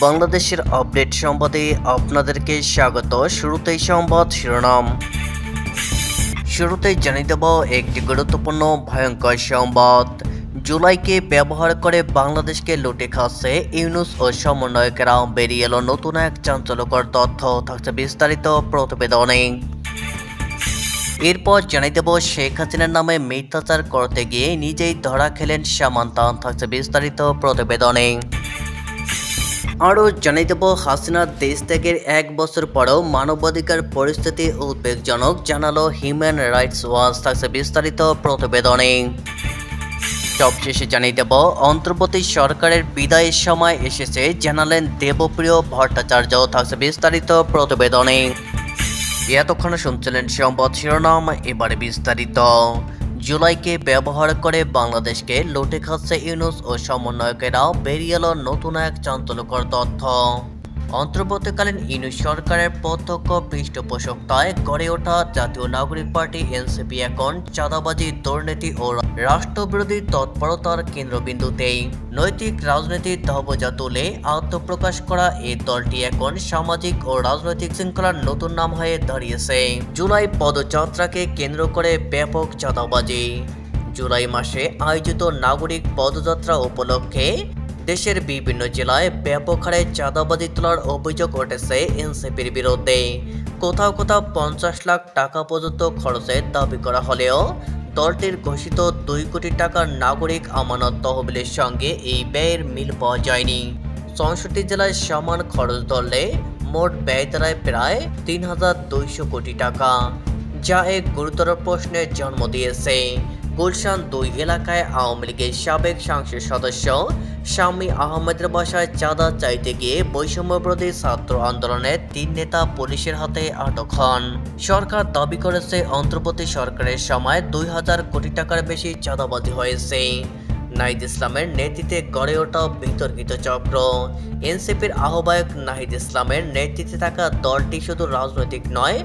বাংলাদেশের আপডেট সংবাদে আপনাদেরকে স্বাগত। শুরুতেই সংবাদ শিরোনাম। শুরুতেই জানিয়ে দেব একটি গুরুত্বপূর্ণ ভয়ঙ্কর সংবাদ। জুলাইকে ব্যবহার করে বাংলাদেশকে লুটে খাচ্ছে ইউনুস ও সমন্বয়কেরা। বেরিয়ে এলো নতুন এক চাঞ্চল্যকর তথ্য। থাকছে বিস্তারিত প্রতিবেদনে। এরপর জানিয়ে দেব শেখ হাসিনার নামে মিথ্যাচার করতে গিয়ে নিজেই ধরা খেলেন সামান্তান। থাকছে বিস্তারিত প্রতিবেদনে। আরও জানিয়ে দেব হাসিনার দেশ ত্যাগের এক বছর পরেও মানবাধিকার পরিস্থিতি উদ্বেগজনক, জানালো হিউম্যান রাইটস ওয়াচ থাকছে বিস্তারিত প্রতিবেদনে। সবশেষে জানিয়ে দেব, অন্তর্বর্তী সরকারের বিদায়ের সময় এসেছে, জানালেন দেবপ্রিয় ভট্টাচার্য, থাকছে বিস্তারিত প্রতিবেদনে। এতক্ষণ শুনছিলেন সম্পদ শিরোনাম, এবারে বিস্তারিত। জুলাইকে ব্যবহার করে বাংলাদেশকে লুটে খাচ্ছে ইউনুস ও সমন্বয়কেরাও বেরিয়ে এলো নতুন এক চাঞ্চল্যকর তথ্য। অন্তর্বর্তীকালীন ইউনুস সরকারের প্রত্যক্ষ পৃষ্ঠপোষকতায় গড়ে ওঠা জাতীয় নাগরিক পার্টি এনসিপি এখন চাঁদাবাজি, দুর্নীতি ও রাষ্ট্রবিরোধী তৎপরতার কেন্দ্রবিন্দুতেই। নৈতিক রাজনীতির ধবজা তুলে আত্মপ্রকাশ করা এই দলটি এখন সামাজিক ও রাজনৈতিক শৃঙ্খলার নতুন নাম হয়ে দাঁড়িয়েছে। জুলাই পদযাত্রাকে কেন্দ্র করে ব্যাপক চাঁদাবাজি। জুলাই মাসে আয়োজিত নাগরিক পদযাত্রা উপলক্ষে দেশের বিভিন্ন জেলায় ব্যাপক হারে চাঁদাবাজি তোলার অভিযোগ উঠেছে এনসিপির বিরুদ্ধে। কোথাও কোথাও পঞ্চাশ লাখ টাকা পর্যন্ত খরচের দাবি করা হলেও দলটির ঘোষিত দুই কোটি টাকার নাগরিক আমানত তহবিলের সঙ্গে এই ব্যয়ের মিল পাওয়া যায়নি। চৌষট্টি জেলায় সমান খরচ ধরলে মোট ব্যয় দাঁড়ায় প্রায় তিন হাজার দুইশো কোটি টাকা, যা এক গুরুতর প্রশ্নের জন্ম দিয়েছে। গুলশান দুই এলাকায় আওয়ামী লীগের সাবেক সংসদ সদস্য শামী আহমেদের বাসায় চাঁদা চাইতে গিয়ে বৈষম্যবিরোধী ছাত্র আন্দোলনের তিন নেতা পুলিশের হাতে আটক হন। সরকার দাবি করেছে, অন্তর্বর্তী সরকারের সময় দুই হাজার কোটি টাকার বেশি চাঁদাবাজি হয়েছে। নাহিদ ইসলামের নেতৃত্বে গড়ে ওঠা বিতর্কিত চক্র। এনসিপির আহ্বায়ক নাহিদ ইসলামের নেতৃত্বে থাকা দলটি শুধু রাজনৈতিক নয়,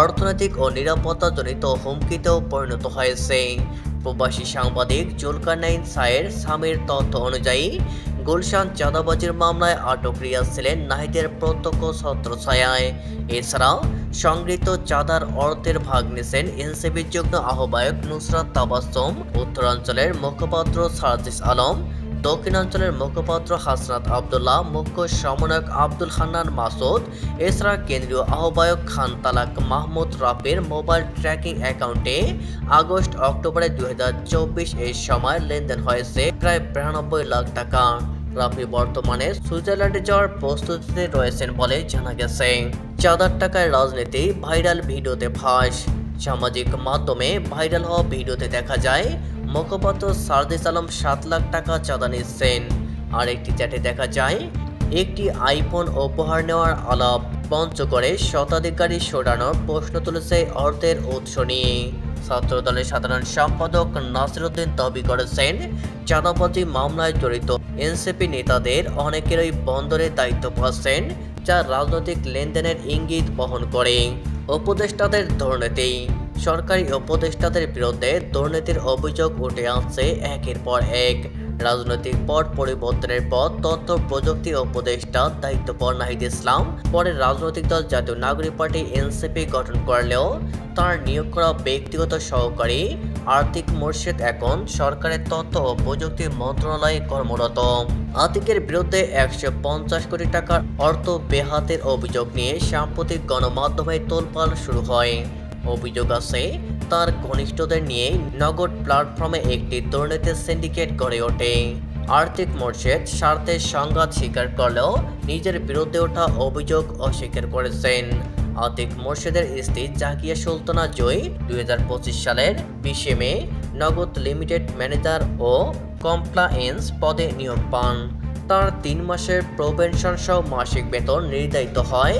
অর্থনৈতিক ও নিরাপত্তাজনিত হুমকিতেও পরিণত হয়েছে। প্রবাসী সাংবাদিক জুলকারনাইন সায়ের স্বামীর তথ্য অনুযায়ী, গুলশান চাঁদাবাজির মামলায় আটক রিয়াজ ছিলেন নাহিদের প্রত্যক্ষ ছত্র ছত্রছায়ায় এছাড়াও, সংগৃহীত চাঁদার অর্থের ভাগ নিয়েছেন এনসিবির যুগ্ম আহ্বায়ক নুসরাত তাবাসম, উত্তরাঞ্চলের মুখপাত্র সার্জিস আলম দক্ষিণাঞ্চলের মুখপাত্র হাসনাত আবদুল্লাহ, মুখ্য সমন্বয়ক আব্দুল হান্নান মাসুদ, এছাড়া কেন্দ্রীয় আহ্বায়ক খান তালাক মাহমুদ রাফের মোবাইল ট্র্যাকিং অ্যাকাউন্টে আগস্ট অক্টোবরে দুই এর সময় লেনদেন হয়েছে প্রায় বিরানব্বই লাখ টাকা। রাফি বর্তমানে সুইজারল্যান্ডে যাওয়ার প্রস্তুতিতে রয়েছেন বলে জানা গেছে। চাঁদার টাকায় রাজনীতি ভাইরাল ভিডিওতে ফাঁস। সামাজিক মাধ্যমে ভাইরাল হওয়া ভিডিওতে দেখা যায় মুখপাত্র সারদিস আলম সাত লাখ টাকা চাঁদা নিচ্ছেন। আর একটি চ্যাটে দেখা যায়, একটি আইফোন উপহার নেওয়ার আলাপ পঞ্চ করে শতাধিকারী সরানোর প্রশ্ন তুলেছে অর্থের উৎস নিয়ে। ছাত্রদলের সাধারণ সম্পাদক নাসিরুদ্দিন দাবি করেছেন, চাঁদাবাজি মামলায় জড়িত এনসিপি নেতাদের অনেকেরই বন্দরের দায়িত্ব পাচ্ছেন, যা রাজনৈতিক লেনদেনের ইঙ্গিত বহন করে। উপদেষ্টাদের দুর্নীতি সরকারি উপদেষ্টাদের বিরুদ্ধে দুর্নীতির অভিযোগ উঠে আসছে একের পর এক। রাজনৈতিক পট পরিবর্তনের পর তথ্য প্রযুক্তি উপদেষ্টা দায়িত্ব পর নাহিদ ইসলাম পরে রাজনৈতিক দল জাতীয় নাগরিক পার্টি এনসিপি গঠন করলেও তার নিয়োগ করা ব্যক্তিগত সহকারী আর্থিক মোর্শেদ এখন সরকারের তথ্য ও প্রযুক্তি মন্ত্রণালয়ে কর্মরত। আতিকের বিরুদ্ধে একশো পঞ্চাশ কোটি টাকার অর্থ বেহাতের অভিযোগ নিয়ে সাম্প্রতিক গণমাধ্যমে তোলপাল শুরু হয়। অভিযোগ আছে, তার ঘনিষ্ঠদের নিয়ে নগদ প্ল্যাটফর্মে একটি দুর্নীতির সিন্ডিকেট গড়ে ওঠে। আর্থিক মোর্শেদ স্বার্থের সংঘাত স্বীকার করলেও নিজের বিরুদ্ধে ওঠা অভিযোগ অস্বীকার করেছেন। আতিক মোর্শেদের স্ত্রী জাকিয়া সুলতানা জয় দু হাজার পঁচিশ সালের বিশে মে নগদ লিমিটেড ম্যানেজার ও কমপ্লায়েন্স পদে নিয়োগ পান। তার তিন মাসের প্রবেনশন সহ মাসিক বেতন নির্ধারিত হয়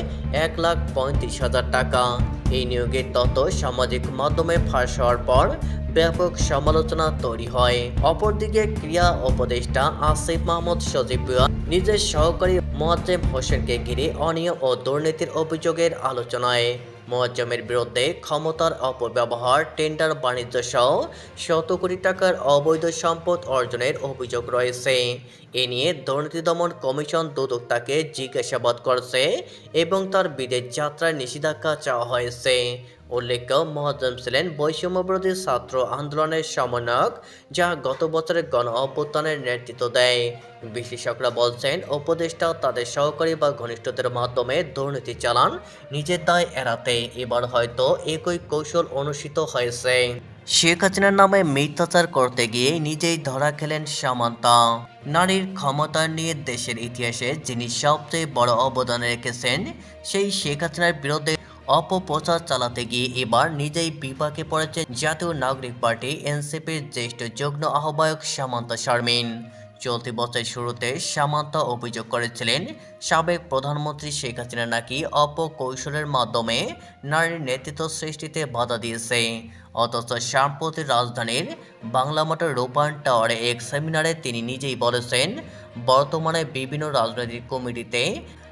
এক লাখ পঁয়ত্রিশ হাজার টাকা। এই নিয়োগের তথ্য সামাজিক মাধ্যমে ফাঁস হওয়ার পর ব্যাপক সমালোচনা তৈরি হয়। অপরদিকে ক্রিয়া উপদেষ্টা আসিফ মাহমুদ সজীবুয়া নিজের সহকারী মোয়াজ্জেম হোসেনকে ঘিরে অনিয়ম ও দুর্নীতির অভিযোগের আলোচনায়। মোয়াজ্জমের বিরুদ্ধে ক্ষমতার অপব্যবহার, টেন্ডার বাণিজ্য সহ শত কোটি টাকার অবৈধ সম্পদ অর্জনের অভিযোগ রয়েছে। এ নিয়ে দুর্নীতি দমন কমিশন দুদক তাকে জিজ্ঞাসাবাদ করছে এবং তার বিদেশ যাত্রায় নিষেধাজ্ঞা চাওয়া হয়েছে। উল্লেখ্য মহাজম ছিলেন বৈষম্যবিরোধী ছাত্র আন্দোলনের সমন্বয়ক, যা গত বছরের গণ অভ্যুত্থানের নেতৃত্ব দেয়। বিশেষজ্ঞরা বলছেন, উপদেষ্টা তাদের সহকারী বা ঘনিষ্ঠদের মাধ্যমে দুর্নীতি চালান নিজের দায় এড়াতে। এবার হয়তো একই কৌশল অনুষ্ঠিত হয়েছে। শেখ হাসিনার নামে মিথ্যাচার করতে গিয়ে নিজেই ধরা খেলেন সামান্তা। নারীর ক্ষমতা নিয়ে দেশের ইতিহাসে যিনি সবচেয়ে বড় অবদান রেখেছেন, সেই শেখ হাসিনার বিরুদ্ধে অপপ্রচার চালাতে গিয়ে এবার নিজেই বিপাকে পড়েছেন জাতীয় নাগরিক পার্টি, এনসিপির জ্যেষ্ঠ যুগ্ম আহ্বায়ক সামান্তা শারমিন। চলতি বছরের শুরুতে সামান্তা অভিযোগ করেছিলেন, সাবেক প্রধানমন্ত্রী শেখ হাসিনা নাকি অপকৌশলের মাধ্যমে নারীর নেতৃত্ব সৃষ্টিতে বাধা দিয়েছে। অথচ সাম্প্রতিক রাজধানীর বাংলা মাঠের রূপায়ণ টাওয়ারে এক সেমিনারে তিনি নিজেই বলেছেন, বর্তমানে বিভিন্ন রাজনৈতিক কমিটিতে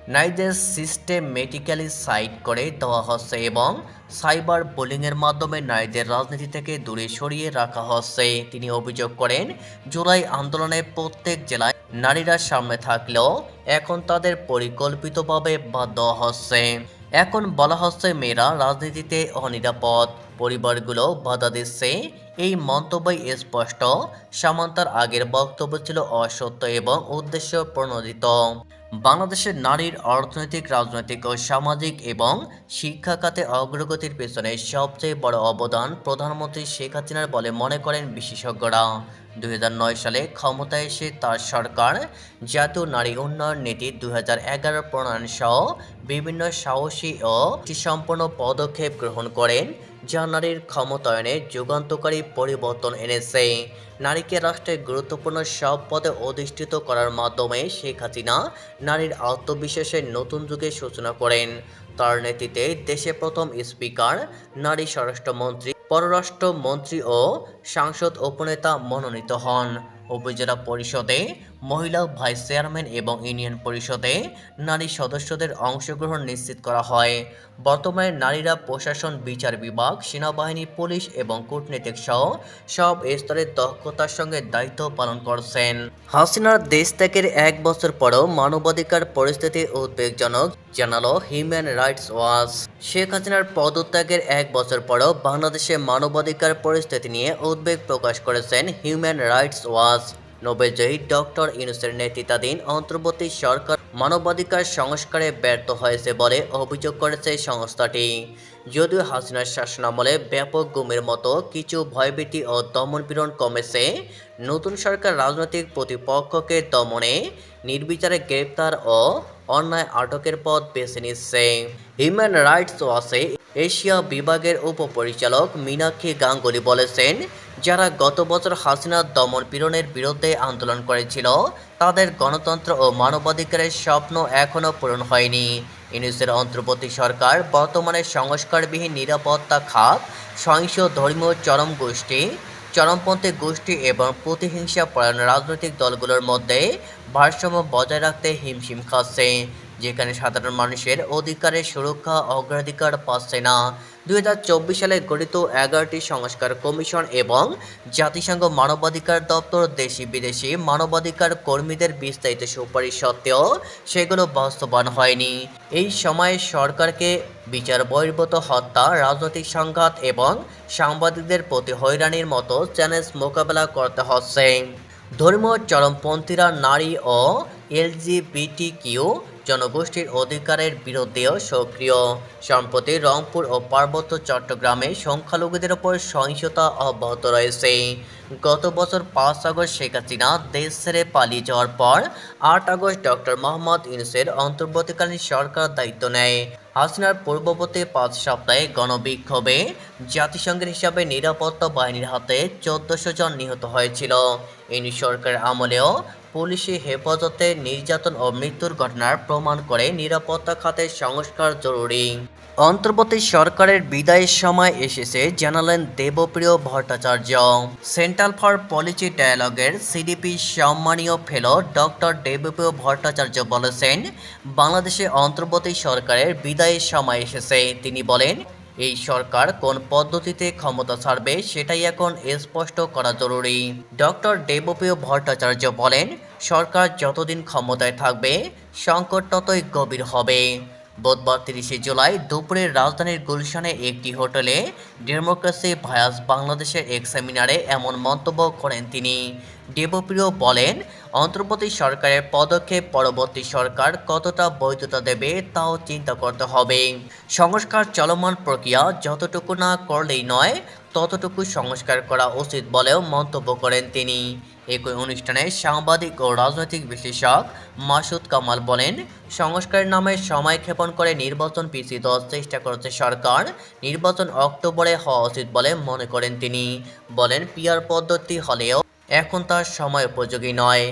নারীদের সিস্টেমেটিক্যালি সাইড করে দেওয়া হচ্ছে এবং সাইবার বোলিংয়ের মাধ্যমে নারীদের রাজনীতি থেকে দূরে সরিয়ে রাখা হচ্ছে। তিনি অভিযোগ করেন, জুলাই আন্দোলনে প্রত্যেক জেলায় নারীরা সামনে থাকলেও এখন তাদের পরিকল্পিতভাবে বাদ দেওয়া হচ্ছে। এখন বলা হচ্ছে, মেয়েরা রাজনীতিতে অনিরাপদ। পরিবারগুলো বাধা দিচ্ছে। এই মন্তব্যই স্পষ্ট। সামান্তার আগের বক্তব্য ছিল অসত্য এবং উদ্দেশ্য প্রণোদিত। বাংলাদেশের নারীর অর্থনৈতিক, রাজনৈতিক ও সামাজিক এবং শিক্ষা খাতে অগ্রগতির পেছনে সবচেয়ে বড় অবদান প্রধানমন্ত্রী শেখ হাসিনার বলে মনে করেন বিশেষজ্ঞরা। দু হাজার নয় সালে ক্ষমতায় এসে তার সরকার জাতীয় নারী উন্নয়ন নীতি দু হাজার এগারো প্রণয়ন সহ বিভিন্ন সাহসী ও সম্পন্ন পদক্ষেপ গ্রহণ করেন। যা নারীর ক্ষমতায়নে যুগান্তকারী পরিবর্তন এনেছে। নারীকে রাষ্ট্রের গুরুত্বপূর্ণ সব পদে অধিষ্ঠিত করার মাধ্যমে শেখ হাসিনা নারীর আত্মবিশ্বাসের নতুন যুগের সূচনা করেন। তার নেতৃত্বে দেশে প্রথম স্পিকার, নারী স্বরাষ্ট্রমন্ত্রী, পররাষ্ট্রমন্ত্রী ও সাংসদ উপনেতা মনোনীত হন। উপজেলা পরিষদে মহিলা ভাইস চেয়ারম্যান এবং ইউনিয়ন পরিষদে নারী সদস্যদের অংশগ্রহণ নিশ্চিত করা হয়। বর্তমানে নারীরা প্রশাসন, বিচার বিভাগ, সেনাবাহিনী, পুলিশ এবং কূটনীতিক সহ সব স্তরের দক্ষতার সঙ্গে দায়িত্ব পালন করছেন। হাসিনার দেশ ত্যাগের এক বছর পরও মানবাধিকার পরিস্থিতি উদ্বেগজনক, জানালো হিউম্যান রাইটস ওয়াচ শেখ হাসিনার পদত্যাগের এক বছর পরও বাংলাদেশে মানবাধিকার পরিস্থিতি নিয়ে উদ্বেগ প্রকাশ করেছেন হিউম্যান রাইটস ওয়াচ নোবেলজয়ী ডক্টর ইউনুসের নেতৃত্বাধীন অন্তর্বর্তী সরকার মানবাধিকার সংস্কারে ব্যর্থ হয়েছে বলে অভিযোগ করেছে সংস্থাটি। যদিও হাসিনার শাসনামলে ব্যাপক গুমের মতো কিছু ভয়ভীতি ও দমনপীড়ন কমেছে, নতুন সরকার রাজনৈতিক প্রতিপক্ষকে দমনে, নির্বিচারে গ্রেপ্তার ও অন্যায় আটকের পথ বেছে নিচ্ছে। হিউম্যান রাইটস ওয়াচে এশিয়া বিভাগের উপপরিচালক মীনাক্ষী গাঙ্গুলি বলেছেন যারা গত বছর হাসিনার দমন পীড়নের বিরুদ্ধে আন্দোলন করেছিল, তাদের গণতন্ত্র ও মানবাধিকারের স্বপ্ন এখনও পূরণ হয়নি। ইউনিসের অন্তর্বর্তী সরকার বর্তমানে সংস্কারবিহীন নিরাপত্তা খাত, সহিংস ধর্মীয় চরম গোষ্ঠী, চরমপন্থী গোষ্ঠী এবং প্রতিহিংসা পরায়ণ রাজনৈতিক দলগুলোর মধ্যে ভারসাম্য বজায় রাখতে হিমশিম খাচ্ছে। যেখানে সাধারণ মানুষের অধিকারের সুরক্ষা, অগ্রাধিকার পাচ্ছে না। দুই হাজার চব্বিশ সালে গঠিত এগারোটি সংস্কার কমিশন এবং জাতিসংঘ মানবাধিকার দপ্তর দেশি বিদেশি মানবাধিকার কর্মীদের বিস্তারিত সুপারিশ সত্ত্বেও সেগুলো বাস্তবায়ন হয়নি। এই সময়ে সরকারকে বিচার বহির্ভূত হত্যা, রাজনৈতিক সংঘাত এবং সাংবাদিকদের প্রতি হয়রানির মতো চ্যালেঞ্জ মোকাবেলা করতে হচ্ছে। ধর্মীয় চরমপন্থীরা নারী ও এলজিবিটি কিউ জনগোষ্ঠীর অধিকারের বিরুদ্ধেও সক্রিয়। সম্প্রতি রংপুর ও পার্বত্য চট্টগ্রামে সংখ্যালঘুদের ওপর সহিংসতা অব্যাহত রয়েছে। গত বছর পাঁচ আগস্ট শেখ হাসিনা দেশ ছেড়ে পালিয়ে যাওয়ার পর আট আগস্ট ডক্টর মোহাম্মদ ইউনুসের অন্তর্বর্তীকালীন সরকার দায়িত্ব নেয়। হাসিনার পূর্ববর্তী পাঁচ সপ্তাহে গণবিক্ষোভে জাতিসংঘের হিসাবে নিরাপত্তা বাহিনীর হাতে চোদ্দশো জন নিহত হয়েছিল। ইনি সরকারের আমলেও পুলিশি হেফাজতে নির্যাতন ও মৃত্যুর ঘটনার প্রমাণ করে নিরাপত্তা খাতের সংস্কার জরুরি। অন্তর্বর্তী সরকারের বিদায়ের সময় এসেছে জানালেন Debapriya Bhattacharya. Centre for Policy ডায়ালগের CDP সম্মানীয় ফেলো ডক্টর দেবপ্রিয় ভট্টাচার্য বলেছেন, বাংলাদেশে অন্তর্বর্তী সরকারের বিদায়ের সময় এসেছে। তিনি বলেন এই সরকার কোন পদ্ধতিতে ক্ষমতা ছাড়বে সেটাই এখন স্পষ্ট করা জরুরি। ডক্টর দেবপ্রিয় ভট্টাচার্য বলেন, সরকার যতদিন ক্ষমতায় থাকবে, সংকট ততই গভীর হবে। বুধবার তিরিশে জুলাই দুপুরে রাজধানীর গুলশানে একটি হোটেলে ডেমোক্রেসি ভায়াস বাংলাদেশের এক সেমিনারে এমন মন্তব্য করেন তিনি। দেবপ্রিয় বলেন, অন্তর্বর্তী সরকারের পদক্ষেপ পরবর্তী সরকার কতটা বৈধতা দেবে তাও চিন্তা করতে হবে। সংস্কার চলমান প্রক্রিয়া যতটুকু না করলেই নয়, ততটুকু সংস্কার করা উচিত বলেও মন্তব্য করেন তিনি। একই অনুষ্ঠানে সাংবাদিক ও রাজনৈতিক বিশ্লেষক মাসুদ কামাল বলেন, সংস্কারের নামে সময় ক্ষেপণ করে নির্বাচন পিছিয়ে দেওয়ার চেষ্টা করছে সরকার, নির্বাচন অক্টোবরে হওয়া উচিত বলে মনে করেন তিনি। বলেন, পিয়ার পদ্ধতি হলেও এখন তার সময় উপযোগী নয়।